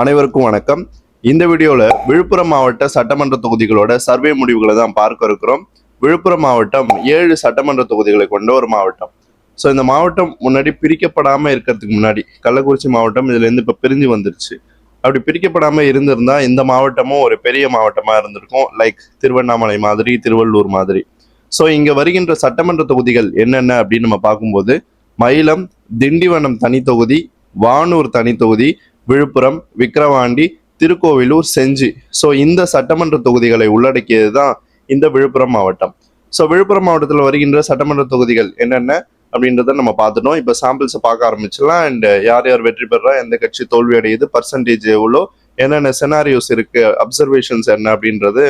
அனைவருக்கும் வணக்கம். இந்த வீடியோவில் விழுப்புரம் மாவட்ட சட்டமன்ற தொகுதிகளோட சர்வே முடிவுகளை தான் பார்க்க இருக்கிறோம். விழுப்புரம் மாவட்டம் ஏழு சட்டமன்ற தொகுதிகளை கொண்ட ஒரு மாவட்டம். ஸோ இந்த மாவட்டம் முன்னாடி பிரிக்கப்படாமல் இருக்கிறதுக்கு முன்னாடி கள்ளக்குறிச்சி மாவட்டம் இதுலேருந்து இப்போ பிரிஞ்சு வந்துருச்சு. அப்படி பிரிக்கப்படாமல் இருந்திருந்தா இந்த மாவட்டமும் ஒரு பெரிய மாவட்டமாக இருந்திருக்கும். லைக் திருவண்ணாமலை மாதிரி திருவள்ளூர் மாதிரி. ஸோ இங்கே வருகின்ற சட்டமன்ற தொகுதிகள் என்னென்ன அப்படின்னு நம்ம பார்க்கும்போது மயிலம் திண்டிவனம் தனி தொகுதி வானூர் தனி தொகுதி விழுப்புரம் விக்கிரவாண்டி திருக்கோவிலூர் செஞ்சி. ஸோ இந்த சட்டமன்ற தொகுதிகளை உள்ளடக்கியது தான் இந்த விழுப்புரம் மாவட்டம். ஸோ விழுப்புரம் மாவட்டத்தில் வருகின்ற சட்டமன்ற தொகுதிகள் என்னென்ன அப்படின்றத நம்ம பார்த்துட்டோம். இப்போ சாம்பிள்ஸை பார்க்க ஆரம்பிச்சிடலாம். அண்ட் யார் யார் வெற்றி பெறா எந்த கட்சி தோல்வி அடையுது பர்சன்டேஜ் எவ்வளோ என்னென்ன செனாரியோஸ் இருக்கு அப்சர்வேஷன்ஸ் என்ன அப்படின்றது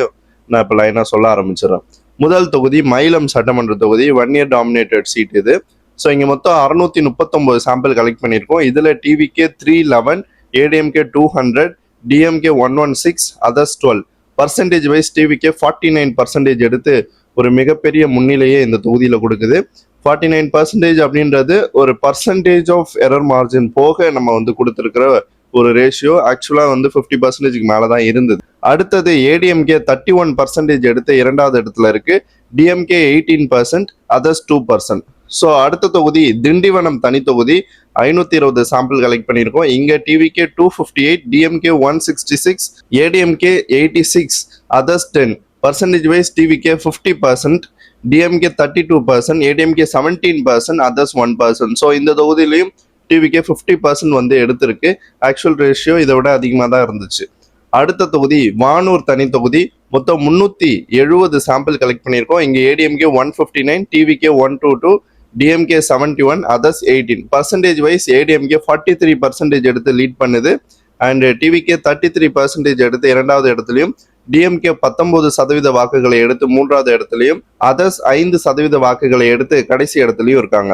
நான் இப்போ லைனாக சொல்ல ஆரம்பிச்சிடுறேன். முதல் தொகுதி மயிலம் சட்டமன்ற தொகுதி ஒன் இயர் டாமினேட்டட் சீட் இது. ஸோ இங்கே மொத்தம் அறுநூத்தி முப்பத்தொம்போது சாம்பிள் கலெக்ட் பண்ணியிருக்கோம். இதில் TVK three eleven ADMK two hundred DMK one one six others twelve percentage wise TVK forty nine percentage எடுத்து ஒரு மிகப்பெரிய முன்னிலையே இந்த தொகுதியில் கொடுக்குது. ஃபார்ட்டி நைன் பர்சன்டேஜ் அப்படின்றது ஒரு பர்சன்டேஜ் ஆஃப் எரர் மார்ஜின் போக நம்ம வந்து கொடுத்துருக்கிற ஒரு ரேஷியோ ஆக்சுவலாக வந்து ஃபிஃப்டி பர்சன்டேஜ்க்கு மேலே தான் இருந்தது. அடுத்தது ஏடிஎம்கே தேர்ட்டி ஒன் பர்சன்டேஜ் எடுத்து இரண்டாவது இடத்துல இருக்குது DMK eighteen percent others two percent so அடுத்த தொகுதி திண்டிவனம் தனி தொகுதி. ஐநூத்தி இருபது சாம்பிள் கலெக்ட் பண்ணியிருக்கோம். இங்க TVK two fifty eight DMK one sixty six ADMK eighty six others ten percentage wise TVK fifty percent DMK thirty two percent ADMK seventeen percent others one percent so இந்த தொகுதியிலையும் TVK fifty percent வந்து எடுத்திருக்கு. Actual ratio இதை விட அதிகமாக தான் இருந்துச்சு. அடுத்த தொகுதி வானூர் தனி தொகுதி. மொத்தம் முந்நூற்றி எழுபது சாம்பிள் கலெக்ட் பண்ணியிருக்கோம். இங்கே ADMK one fifty nine TVK one two two DMK seventy one others eighteen percentage wise ADMK forty three percentage எடுத்து லீட் பண்ணுது. And TVK thirty three percentage எடுத்து இரண்டாவது இடத்துலையும் டிஎம்கே பத்தொன்பது சதவீத வாக்குகளை எடுத்து மூன்றாவது இடத்துலையும் அதர்ஸ் ஐந்து சதவீத வாக்குகளை எடுத்து கடைசி இடத்துலையும் இருக்காங்க.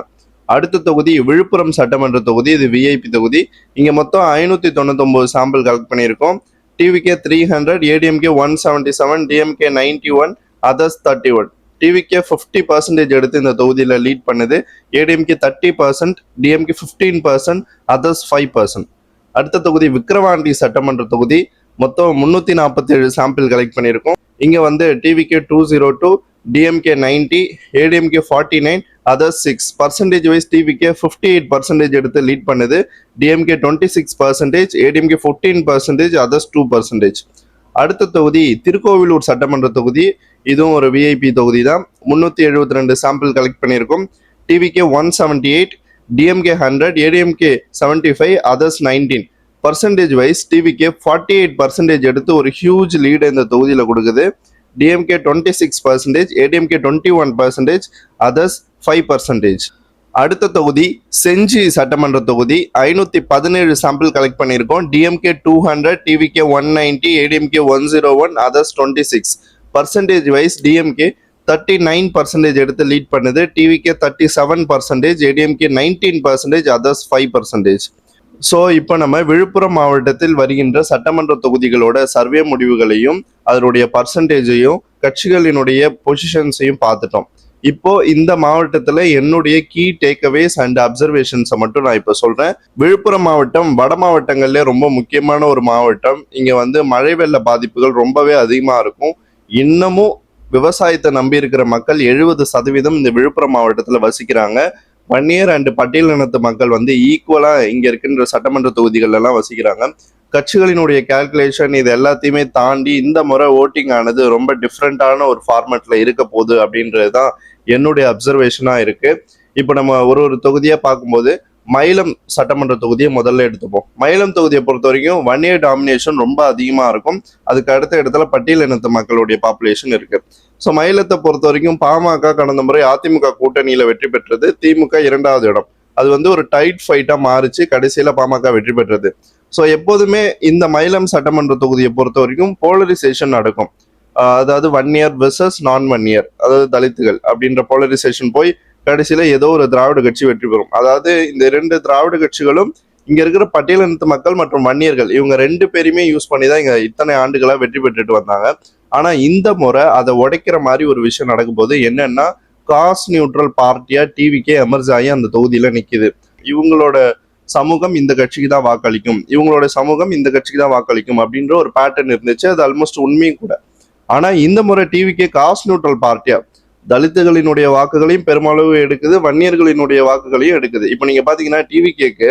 அடுத்த தொகுதி விழுப்புரம் சட்டமன்ற தொகுதி இது விஐபி தொகுதி. இங்கே மொத்தம் ஐநூத்தி தொண்ணூத்தொம்பது சாம்பிள் கலெக்ட் பண்ணியிருக்கோம். TVK three hundred ADMK one seventy seven DMK ninety one others thirty one TVK fifty percentage எடுத்து இந்த தொகுதியில் லீட் பண்ணுது. ADMK thirty percent DMK fifteen percent others five percent அடுத்த தொகுதி விக்ரவாண்டி சட்டமன்ற தொகுதி. மொத்தம் முந்நூற்றி நாற்பத்தி ஏழு சாம்பிள் கலெக்ட் பண்ணியிருக்கோம். இங்கே வந்து TVK two zero two DMK ninety ADMK forty nine others six percentage wise TVK fifty eight percentage எடுத்து லீட் பண்ணுது. DMK twenty six percentage ADMK fourteen percentage others two percentage அடுத்த தொகுதி திருக்கோவிலூர் சட்டமன்ற தொகுதி. இதுவும் ஒரு விஐபி தொகுதி தான் முந்நூற்றி எழுபத்தி ரெண்டு சாம்பிள் கலெக்ட் பண்ணியிருக்கோம். TVK one seventy eight DMK hundred ADMK seventy five others nineteen percentage wise TVK forty eight percentage எடுத்து ஒரு ஹியூஜ் லீடு இந்த தொகுதியில் கொடுக்குது. DMK twenty six percentage ADMK twenty one percentage others five percentage அடுத்த தொகுதி செஞ்சி சட்டமன்ற தொகுதி. ஐநூத்தி பதினேழு சாம்பிள் கலெக்ட் பண்ணியிருக்கோம். DMK two hundred TVK one ninety ADMK one zero one others twenty six percentage wise DMK thirty nine percentage எடுத்து lead பண்ணுது. TVK thirty seven percentage ADMK nineteen percentage others five percentage so இப்போ நம்ம விழுப்புரம் மாவட்டத்தில் வருகின்ற சட்டமன்ற தொகுதிகளோட survey முடிவுகளையும் அதனுடைய பர்சன்டேஜையும் கட்சிகளினுடைய பொசிஷன்ஸையும் பார்த்துட்டோம். இப்போ இந்த மாவட்டத்துல என்னுடைய கீ டேக்அவேஸ் அண்ட் அப்சர்வேஷன்ஸை மட்டும் நான் இப்போ சொல்றேன். விழுப்புரம் மாவட்டம் வட மாவட்டங்கள்ல ரொம்ப முக்கியமான ஒரு மாவட்டம். இங்க வந்து மழை வெள்ள பாதிப்புகள் ரொம்பவே அதிகமா இருக்கும். இன்னமும் விவசாயத்தை நம்பி இருக்கிற மக்கள் எழுபது சதவீதம் இந்த விழுப்புரம் மாவட்டத்துல வசிக்கிறாங்க. வன்னியர் அண்ட் பட்டியலினத்து மக்கள் வந்து ஈக்குவலா இங்க இருக்கின்ற சட்டமன்ற தொகுதிகள் எல்லாம் வசிக்கிறாங்க. கட்சிகளினுடைய கால்குலேஷன் இது எல்லாத்தையுமே தாண்டி இந்த முறை ஓட்டிங் ஆனது ரொம்ப டிஃப்ரெண்டான ஒரு ஃபார்மேட்ல இருக்க போகுது அப்படின்றது தான் என்னுடைய அப்சர்வேஷனா இருக்கு. இப்போ நம்ம ஒரு ஒரு தொகுதியா பார்க்கும்போது மயிலம் சட்டமன்ற தொகுதியை முதல்ல எடுத்துப்போம். மயிலம் தொகுதியை பொறுத்த வரைக்கும் ஒன் இயர் டாமினேஷன் ரொம்ப அதிகமா இருக்கும். அதுக்கு அடுத்த இடத்துல பட்டியல் இனத்து மக்களுடைய பாப்புலேஷன் இருக்கு. ஸோ மயிலத்தை பொறுத்த வரைக்கும் பாமக கடந்த முறை அதிமுக கூட்டணியில வெற்றி பெற்றது. திமுக இரண்டாவது இடம். அது வந்து ஒரு டைட் ஃபைட்டா மாறிச்சு. கடைசியில பாமக வெற்றி பெற்றது. ஸோ எப்போதுமே இந்த மயிலம் சட்டமன்ற தொகுதியை பொறுத்த வரைக்கும் போலரிசேஷன் நடக்கும். அதாவது Vanniyar versus non Vanniyar அதாவது தலித்துகள் அப்படின்ற போலரைசேஷன் போய் கடைசியில ஏதோ ஒரு திராவிட கட்சி வெற்றி பெறும். அதாவது இந்த ரெண்டு திராவிட கட்சிகளும் இங்க இருக்கிற பட்டியலினத்து மக்கள் மற்றும் வன்னியர்கள் இவங்க ரெண்டு பேருமே யூஸ் பண்ணி தான் இங்க இத்தனை ஆண்டுகளா வெற்றி பெற்றுட்டு வந்தாங்க. ஆனா இந்த முறை அதை உடைக்கிற மாதிரி ஒரு விஷயம் நடக்கும்போது என்னன்னா காஸ்ட் நியூட்ரல் பார்ட்டியா டிவிக்கே எமர்ஜ் ஆகி அந்த தொகுதியில நிக்குது. இவங்களோட சமூகம் இந்த கட்சிக்கு தான் வாக்களிக்கும். இவங்களோட சமூகம் இந்த கட்சிக்கு தான் வாக்களிக்கும் அப்படின்ற ஒரு பேட்டர்ன் இருந்துச்சு. அது ஆல்மோஸ்ட் உண்மையும் கூட. ஆனா இந்த முறை டிவிக்கு காஸ்ட் நியூட்ரல் பார்ட்டியா தலித்துகளினுடைய வாக்குகளையும் பெருமளவு எடுக்குது வன்னியர்களினுடைய வாக்குகளையும் எடுக்குது. இப்போ நீங்க பாத்தீங்கன்னா டிவிகேக்கு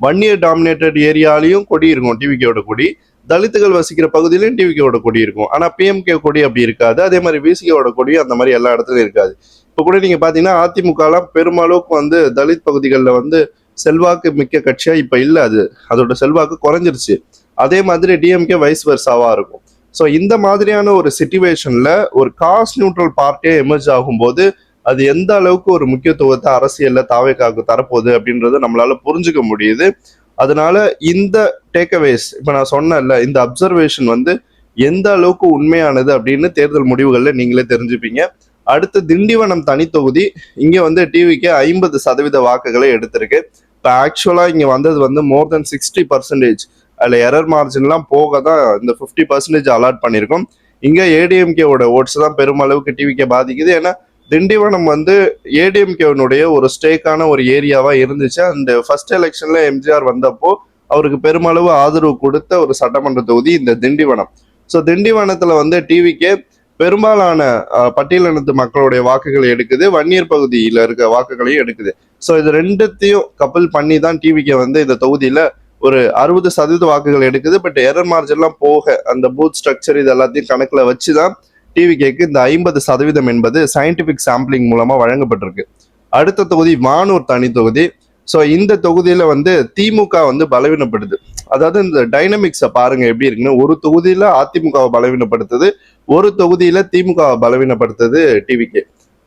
வன்னியர் டாமினேட்டட் ஏரியாலையும் கொடி இருக்கும் டிவிகேவோட கொடி. தலித்துகள் வசிக்கிற பகுதியிலையும் டிவிகேவோட கொடி இருக்கும். ஆனா பிஎம்கே கொடி அப்படி இருக்காது. அதே மாதிரி விசிகேவோட கொடி அந்த மாதிரி எல்லா இடத்துலையும் இருக்காது. இப்போ கூட நீங்க பாத்தீங்கன்னா அதிமுகலாம் பெருமளவுக்கு வந்து தலித் பகுதிகளில் வந்து செல்வாக்கு மிக்க கட்சியா இப்ப இல்ல அது. அதோட செல்வாக்கு குறைஞ்சிருச்சு. அதே மாதிரி டிஎம்கே வைஸ் வர்சாவா இருக்கும். ஸோ இந்த மாதிரியான ஒரு சிச்சுவேஷனில் ஒரு காஸ்ட் நியூட்ரல் பார்ட்டியே எமர்ஜ் ஆகும்போது அது எந்த அளவுக்கு ஒரு முக்கியத்துவத்தை அரசியலில் தாவேக்காக்கு தரப்போகுது அப்படின்றத நம்மளால புரிஞ்சுக்க முடியுது. அதனால இந்த டேக்அவேஸ் இப்போ நான் சொன்னேன்ல இந்த அப்சர்வேஷன் வந்து எந்த அளவுக்கு உண்மையானது அப்படின்னு தேர்தல் முடிவுகளில் நீங்களே தெரிஞ்சுப்பீங்க. அடுத்து திண்டிவனம் தனித்தொகுதி இங்கே வந்து டிவிக்கு ஐம்பது சதவீத வாக்குகளை எடுத்திருக்கு. இப்போ ஆக்சுவலா இங்கே வந்தது வந்து மோர் தென் சிக்ஸ்டி பர்சன்டேஜ் அதில் எரர் மார்ஜின்லாம் போக தான் இந்த ஃபிஃப்டி பர்சன்டேஜ் அலாட் பண்ணியிருக்கோம். இங்கே ஏடிஎம்கேவோட ஓட்ஸ் தான் பெருமளவுக்கு டிவிக்கே பாதிக்குது. ஏன்னா திண்டிவனம் வந்து ஏடிஎம்கேனுடைய ஒரு ஸ்டேக்கான ஒரு ஏரியாவாக இருந்துச்சு. அந்த ஃபர்ஸ்ட் எலெக்ஷனில் எம்ஜிஆர் வந்தப்போ அவருக்கு பெருமளவு ஆதரவு கொடுத்த ஒரு சட்டமன்ற தொகுதி இந்த திண்டிவனம். ஸோ திண்டிவனத்தில் வந்து டிவிக்கே பெரும்பாலான பட்டியலினத்து மக்களுடைய வாக்குகளை எடுக்குது. வன்னியர் பகுதியில் இருக்க வாக்குகளையும் எடுக்குது. ஸோ இது ரெண்டுத்தையும் கப்பல் பண்ணி தான் டிவிக்கு வந்து இந்த தொகுதியில் ஒரு அறுபது சதவீத வாக்குகள் எடுக்குது பட் எரர் மார்ஜின்லாம் போக அந்த பூத் ஸ்ட்ரக்சர் இது எல்லாத்தையும் கணக்கில் வச்சு தான் டிவிகேக்கு இந்த ஐம்பது சதவீதம் என்பது சயின்டிபிக் சாம்பிளிங் மூலமாக வழங்கப்பட்டிருக்கு. அடுத்த தொகுதி வானூர் தனி தொகுதி. ஸோ இந்த தொகுதியில் வந்து திமுக வந்து பலவீனப்படுது. அதாவது இந்த டைனமிக்ஸை பாருங்க எப்படி இருக்குன்னு ஒரு தொகுதியில் அதிமுகவை பலவீனப்படுத்துது ஒரு தொகுதியில் திமுகவை பலவீனப்படுத்துது டிவிகே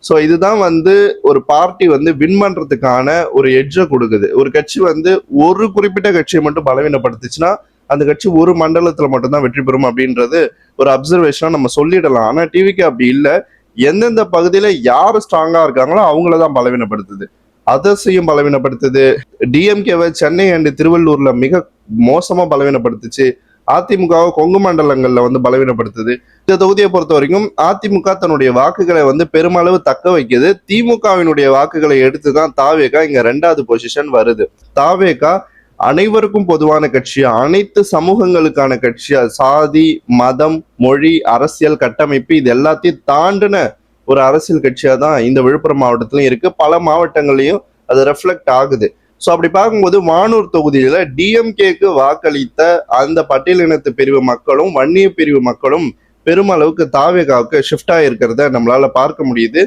ஸோ இதுதான் வந்து ஒரு பார்ட்டி வந்து வின் பண்ணுறதுக்கான ஒரு எட்ஜை கொடுக்குது. ஒரு கட்சி வந்து ஒரு குறிப்பிட்ட கட்சியை மட்டும் பலவீனப்படுத்துச்சுன்னா அந்த கட்சி ஒரு மண்டலத்தில் மட்டும்தான் வெற்றி பெறும் அப்படின்றது ஒரு அப்சர்வேஷனாக நம்ம சொல்லிடலாம். ஆனால் டிவிக்கு அப்படி இல்லை. எந்தெந்த பகுதியில் யார் ஸ்ட்ராங்காக இருக்காங்களோ அவங்கள தான் பலவீனப்படுத்துது. அதர்ஸையும் பலவீனப்படுத்துது. டிஎம்கேவை சென்னை அண்ட் திருவள்ளூரில் மிக மோசமாக பலவீனப்படுத்துச்சு. அதிமுகவை கொங்கு மண்டலங்களில் வந்து பலவீனப்படுத்துது. இந்த தொகுதியை பொறுத்த வரைக்கும் அதிமுக தன்னுடைய வாக்குகளை வந்து பெருமளவு தக்க வைக்குது. திமுகவினுடைய வாக்குகளை எடுத்து தான் தாவேகா இங்க ரெண்டாவது பொசிஷன் வருது. தாவேகா அனைவருக்கும் பொதுவான கட்சி அனைத்து சமூகங்களுக்கான கட்சி சாதி மதம் மொழி அரசியல் கட்டமைப்பு இது எல்லாத்தையும் தாண்டின ஒரு அரசியல் கட்சியாக தான் இந்த விழுப்புரம் மாவட்டத்திலும் இருக்கு. பல மாவட்டங்கள்லயும் அது ரெஃப்ளெக்ட் ஆகுது. ஸோ அப்படி பார்க்கும்போது வானூர் தொகுதியில் டிஎம்கேக்கு வாக்களித்த அந்த பட்டியலினத்து பிரிவு மக்களும் வன்னிய பிரிவு மக்களும் பெருமளவுக்கு தாவேகாவுக்கு ஷிஃப்ட் ஆகிருக்கிறத நம்மளால் பார்க்க முடியுது.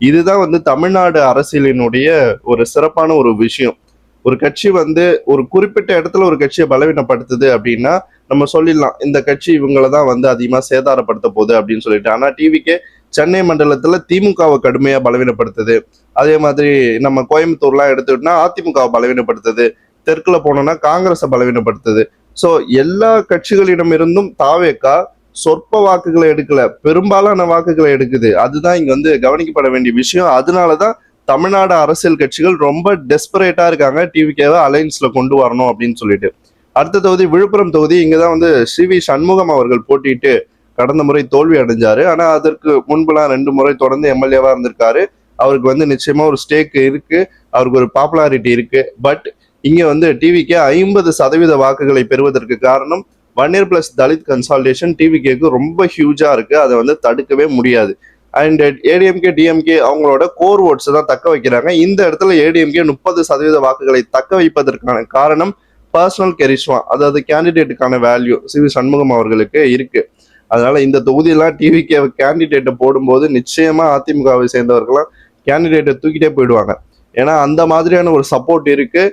இதுதான் வந்து தமிழ்நாடு அரசியலினுடைய ஒரு சிறப்பான ஒரு விஷயம். ஒரு கட்சி வந்து ஒரு குறிப்பிட்ட இடத்துல ஒரு கட்சியை பலவீனப்படுத்துது அப்படின்னா நம்ம சொல்லிடலாம் இந்த கட்சி இவங்கள தான் வந்து அதிகமாக சேதாரப்படுத்த போகுது அப்படின்னு சொல்லிட்டு. ஆனால் டிவிக்கே சென்னை மண்டலத்துல திமுகவை கடுமையா பலவீனப்படுத்துது. அதே மாதிரி நம்ம கோயம்புத்தூர்லாம் எடுத்துக்கிட்டோம்னா அதிமுகவை பலவீனப்படுத்துது. தெற்குல போனோம்னா காங்கிரஸை பலவீனப்படுத்துது. ஸோ எல்லா கட்சிகளிடம் இருந்தும் தாவேக்கா சொற்ப வாக்குகளை எடுக்கல. பெரும்பாலான வாக்குகளை எடுக்குது. அதுதான் இங்க வந்து கவனிக்கப்பட வேண்டிய விஷயம். அதனாலதான் தமிழ்நாடு அரசியல் கட்சிகள் ரொம்ப டெஸ்பரேட்டா இருக்காங்க. டிவிகேவை அலைன்ஸ்ல கொண்டு வரணும் அப்படின்னு சொல்லிட்டு. அடுத்த தொகுதி விழுப்புரம் தொகுதி. இங்கதான் வந்து சி வி சண்முகம் அவர்கள் போட்டிட்டு கடந்த முறை தோல்வி அடைஞ்சாரு. ஆனா அதற்கு முன்பெல்லாம் ரெண்டு முறை தொடர்ந்து எம்எல்ஏவா இருந்திருக்காரு. அவருக்கு வந்து நிச்சயமா ஒரு ஸ்டேக் இருக்கு. அவருக்கு ஒரு பாப்புலாரிட்டி இருக்கு. பட் இங்க வந்து டிவிக்கு ஐம்பது சதவீத வாக்குகளை பெறுவதற்கு காரணம் வன்னியர் பிளஸ் தலித் கன்சால்டேஷன் டிவிகேக்கு ரொம்ப ஹியூஜா இருக்கு. அதை வந்து தடுக்கவே முடியாது. அண்ட் ஏடிஎம்கே டிஎம்கே அவங்களோட கோர் ஓட்ஸ் தான் தக்க வைக்கிறாங்க. இந்த இடத்துல ஏடிஎம்கே முப்பது சதவீத வாக்குகளை தக்க வைப்பதற்கான காரணம் பர்சனல் கெரிஷ்மா அதாவது கேண்டிடேட்டுக்கான வேல்யூ சி வி சண்முகம் அவர்களுக்கு இருக்கு. அதனால இந்த தொகுதியெல்லாம் டிவிக்கு கேண்டிடேட்டை போடும்போது நிச்சயமா அதிமுகவை சேர்ந்தவர்கள்லாம் கேண்டிடேட்டை தூக்கிட்டே போயிடுவாங்க. ஏன்னா அந்த மாதிரியான ஒரு சப்போர்ட் இருக்கு.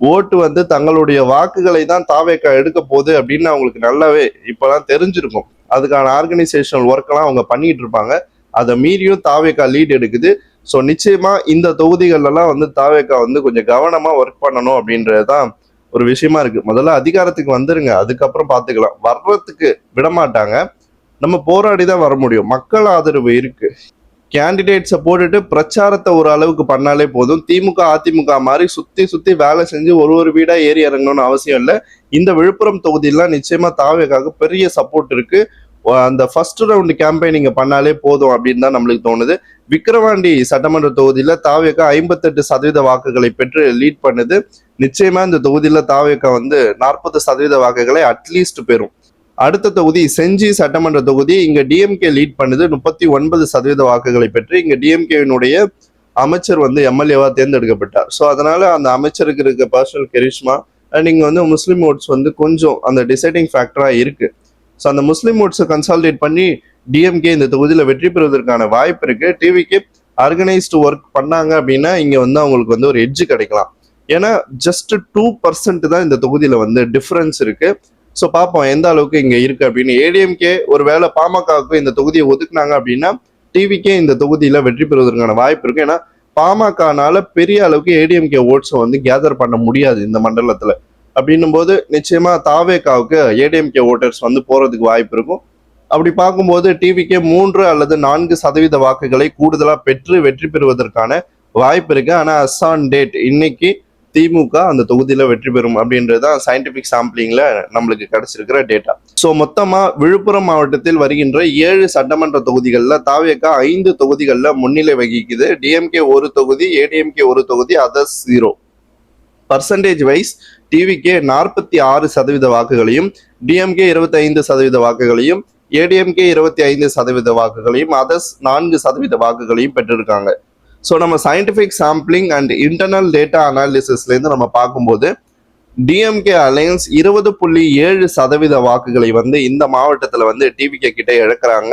ஓட்டு வந்து தங்களுடைய வாக்குகளை தான் தாவேக்கா எடுக்க போகுது அப்படின்னு அவங்களுக்கு நல்லாவே இப்பெல்லாம் தெரிஞ்சிருக்கும். அதுக்கான ஆர்கனைசேஷனல் ஒர்க்கெல்லாம் அவங்க பண்ணிட்டு இருப்பாங்க. அதை மீறியும் தாவேக்கா லீட் எடுக்குது. ஸோ நிச்சயமா இந்த தொகுதிகளெல்லாம் வந்து தாவேக்கா வந்து கொஞ்சம் கவனமா ஒர்க் பண்ணணும் அப்படின்றது தான் ஒரு விஷயமா இருக்கு. முதல்ல அதிகாரத்துக்கு வந்துருங்க. அதுக்கப்புறம் பார்த்துக்கலாம் வர்றதுக்கு விட மாட்டாங்க நம்ம போராடி தான் வர முடியும். மக்கள் ஆதரவு இருக்கு. கேண்டிடேட்ஸை போட்டுட்டு பிரச்சாரத்தை ஒரு அளவுக்கு பண்ணாலே போதும். திமுக அதிமுக மாதிரி சுத்தி சுத்தி வேலை செஞ்சு ஒரு ஒரு வீடா ஏறி இறங்கணும்னு அவசியம் இல்லை. இந்த விழுப்புரம் தொகுதியெல்லாம் நிச்சயமா தாவேக்காக பெரிய சப்போர்ட் இருக்கு. அந்த ஃபர்ஸ்ட் ரவுண்ட் கேம்பெயின் நீங்க பண்ணாலே போதும் அப்படின்னு தான் நம்மளுக்கு தோணுது. விக்கிரவாண்டி சட்டமன்ற தொகுதியில தாவேக்கா ஐம்பத்தெட்டு சதவீத வாக்குகளை பெற்று லீட் பண்ணுது. நிச்சயமா இந்த தொகுதியில தாவேக்கா வந்து நாற்பது சதவீத வாக்குகளை அட்லீஸ்ட் பெறும். அடுத்த தொகுதி செஞ்சி சட்டமன்ற தொகுதி இங்க டிஎம்கே லீட் பண்ணுது முப்பத்தி ஒன்பது சதவீத வாக்குகளை பெற்று இங்க டிஎம்கேவினுடைய அமைச்சர் வந்து எம்எல்ஏவா தேர்ந்தெடுக்கப்பட்டார். ஸோ அதனால அந்த அமைச்சருக்கு இருக்க பர்சனல் கெரிஷ்மா அண்ட் இங்க வந்து முஸ்லீம் ஓட்ஸ் வந்து கொஞ்சம் அந்த டிசைடிங் ஃபேக்டரா இருக்கு. ஸோ அந்த முஸ்லீம் ஓட்ஸை கன்சால்டேட் பண்ணி டிஎம்கே இந்த தொகுதியில வெற்றி பெறுவதற்கான வாய்ப்பு இருக்கு. டிவிக்கு ஆர்கனைஸ்டு ஒர்க் பண்ணாங்க அப்படின்னா இங்க வந்து அவங்களுக்கு வந்து ஒரு எட்ஜ் கிடைக்கலாம். ஏன்னா ஜஸ்ட் டூ பர்சன்ட் தான் இந்த தொகுதியில வந்து டிஃபரன்ஸ் இருக்கு. ஸோ பார்ப்போம் எந்த அளவுக்கு இங்க இருக்கு அப்படின்னு. ஏடிஎம்கே ஒரு வேளை பாமகவுக்கு இந்த தொகுதியை ஒதுக்குனாங்க அப்படின்னா டிவிக்கே இந்த தொகுதியில வெற்றி பெறுவதற்கான வாய்ப்பு இருக்கு. ஏன்னா பாமகனால பெரிய அளவுக்கு ஏடிஎம்கே ஓட்ஸை வந்து கேதர் பண்ண முடியாது இந்த மண்டலத்துல. அப்படின்னும் போது நிச்சயமா தாவேகாவுக்கு ஏடிஎம்கே ஓட்டர்ஸ் வந்து போறதுக்கு வாய்ப்பு இருக்கும். அப்படி பார்க்கும்போது டிவிக்கே மூன்று அல்லது நான்கு சதவீத வாக்குகளை கூடுதலாக பெற்று வெற்றி பெறுவதற்கான வாய்ப்பு இருக்கு. ஆனால் அசான் டேட் இன்னைக்கு திமுக அந்த தொகுதியில் வெற்றி பெறும் அப்படின்றது தான் சயின்டிபிக் சாம்பிளிங்ல நம்மளுக்கு கிடைச்சிருக்கிற டேட்டா ஸோ மொத்தமா விழுப்புரம் மாவட்டத்தில் வருகின்ற ஏழு சட்டமன்ற தொகுதிகளில் தாவேக்கா ஐந்து தொகுதிகளில் முன்னிலை வகிக்குது. டிஎம்கே ஒரு தொகுதி ஏடிஎம்கே ஒரு தொகுதி others zero percentage wise TVK நாற்பத்தி ஆறு சதவீத வாக்குகளையும் டிஎம்கே இருபத்தி ஐந்து சதவீத வாக்குகளையும் ஏடிஎம்கே இருபத்தி ஐந்து சதவீத வாக்குகளையும் அதர்ஸ் நான்கு சதவீத வாக்குகளையும் பெற்றிருக்காங்க. ஸோ நம்ம scientific sampling and internal data அனாலிசிஸ்லேருந்து நம்ம பார்க்கும்போது டிஎம்கே அலையன்ஸ் இருபது புள்ளி ஏழு சதவீத வாக்குகளை வந்து இந்த மாவட்டத்தில் வந்து டிவிகே கிட்ட இழக்கிறாங்க.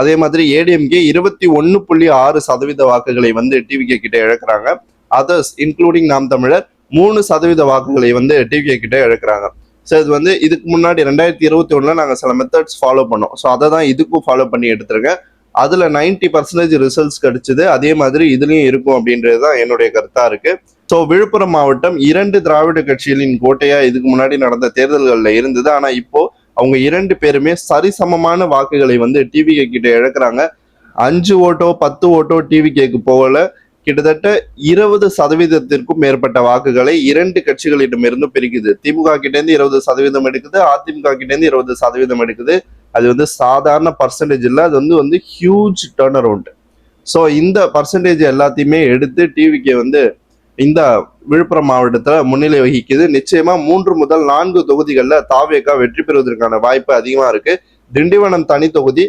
அதே மாதிரி ஏடிஎம்கே இருபத்தி ஒன்று புள்ளி ஆறு சதவீத வாக்குகளை வந்து டிவிகே கிட்ட இழக்கிறாங்க. அதர்ஸ் இன்க்ளூடிங் நாம் தமிழர் மூணு சதவீத வாக்குகளை வந்து டிவிகே கிட்ட இழக்கிறாங்க. ஸோ இது வந்து இதுக்கு முன்னாடி ரெண்டாயிரத்தி இருபத்தி ஒன்றில் நாங்கள் சில மெத்தட்ஸ் ஃபாலோ பண்ணோம். ஸோ அதை தான் இதுக்கும் ஃபாலோ பண்ணி எடுத்திருக்கேன். அதுல 90% பர்சன்டேஜ் ரிசல்ட்ஸ் கிடைச்சது. அதே மாதிரி இதுலயும் இருக்கும் அப்படின்றது தான் என்னுடைய கருத்தா இருக்கு. ஸோ விழுப்புரம் மாவட்டம் இரண்டு திராவிட கட்சிகளின் கோட்டையா இதுக்கு முன்னாடி நடந்த தேர்தல்களில் இருந்தது. ஆனா இப்போ அவங்க இரண்டு பேருமே சரிசமமான வாக்குகளை வந்து டிவிகே கிட்ட இழக்கிறாங்க. அஞ்சு ஓட்டோ பத்து ஓட்டோ டிவிகேக்கு போகல. கிட்டத்தட்ட இருபது சதவீதத்திற்கும் மேற்பட்ட வாக்குகளை இரண்டு கட்சிகளிடமிருந்து பிரிக்குது. திமுக கிட்டேருந்து இருபது சதவீதம் எடுக்குது. அதிமுக கிட்டேருந்து இருபது சதவீதம் எடுக்குது. அது வந்து சாதாரண பர்சன்டேஜ் இல்லை அது வந்து வந்து ஹியூஜ் டேர்ன் அரவுண்ட் ஸோ இந்த பர்சன்டேஜ் எல்லாத்தையுமே எடுத்து டிவிக்கு வந்து இந்த விழுப்புரம் மாவட்டத்தில் முன்னிலை வகிக்குது. நிச்சயமா மூன்று முதல் நான்கு தொகுதிகளில் தாவேக்கா வெற்றி பெறுவதற்கான வாய்ப்பு அதிகமாக இருக்கு. திண்டிவனம் தனி தொகுதி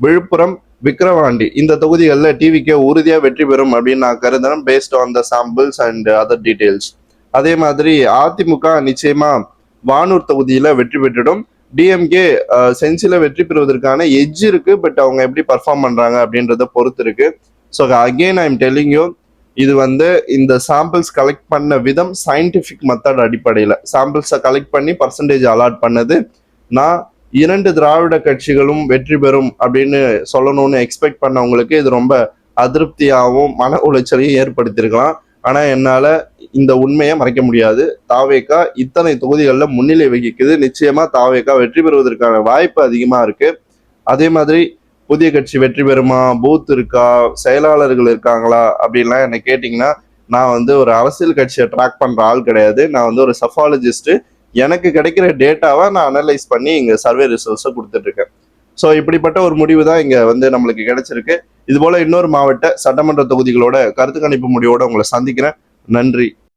விழுப்புரம் விக்ரவாண்டி இந்த தொகுதிகளில் டிவிக்கே உறுதியாக வெற்றி பெறும் அப்படின்னு நான் கருதுறேன் based on the samples and other details அதே மாதிரி அதிமுக நிச்சயமா வானூர் தொகுதியில் வெற்றி பெற்றிடும். டிஎம்கே சென்சில வெற்றி பெறுவதற்கான எஜ் இருக்கு பட் அவங்க எப்படி பர்ஃபார்ம் பண்றாங்க அப்படின்றத பொறுத்து இருக்கு. So again I am telling you இது வந்து இந்த சாம்பிள்ஸ் கலெக்ட் பண்ண விதம் சயின்டிஃபிக் மெத்தட் அடிப்படையில். சாம்பிள்ஸை கலெக்ட் பண்ணி பர்சன்டேஜ் அலாட் பண்ணது. நான் இரண்டு திராவிட கட்சிகளும் வெற்றி பெறும் அப்படின்னு சொல்லணும்னு எக்ஸ்பெக்ட் பண்ணவங்களுக்கு இது ரொம்ப அதிருப்தியாகவும் மன உளைச்சலையும் ஏற்படுத்தியிருக்கலாம். ஆனால் என்னால் இந்த உண்மையை மறைக்க முடியாது. தாவேக்கா இத்தனை தொகுதிகளில் முன்னிலை வகிக்குது. நிச்சயமா தாவேக்கா வெற்றி பெறுவதற்கான வாய்ப்பு அதிகமா இருக்கு. அதே மாதிரி புதிய கட்சி வெற்றி பெறுமா? பூத் இருக்கா? செயலாளர்கள் இருக்காங்களா? அப்படின்லாம் என்னை கேட்டிங்கன்னா நான் வந்து ஒரு அரசியல் கட்சியை ட்ராக் பண்ணுற ஆள் கிடையாது. நான் வந்து ஒரு சஃபாலஜிஸ்ட் எனக்கு கிடைக்கிற டேட்டாவை நான் அனலைஸ் பண்ணி இங்கே சர்வே ரிசல்ட்ஸை கொடுத்துட்டு இருக்கேன் ஸோ இப்படிப்பட்ட ஒரு முடிவு தான் இங்கே வந்து நம்மளுக்கு கிடைச்சிருக்கு. இது போல இன்னொரு மாவட்ட சட்டமன்ற தொகுதிகளோட கருத்து கணிப்பு முடிவோட உங்களை சந்திக்கிறேன். நன்றி.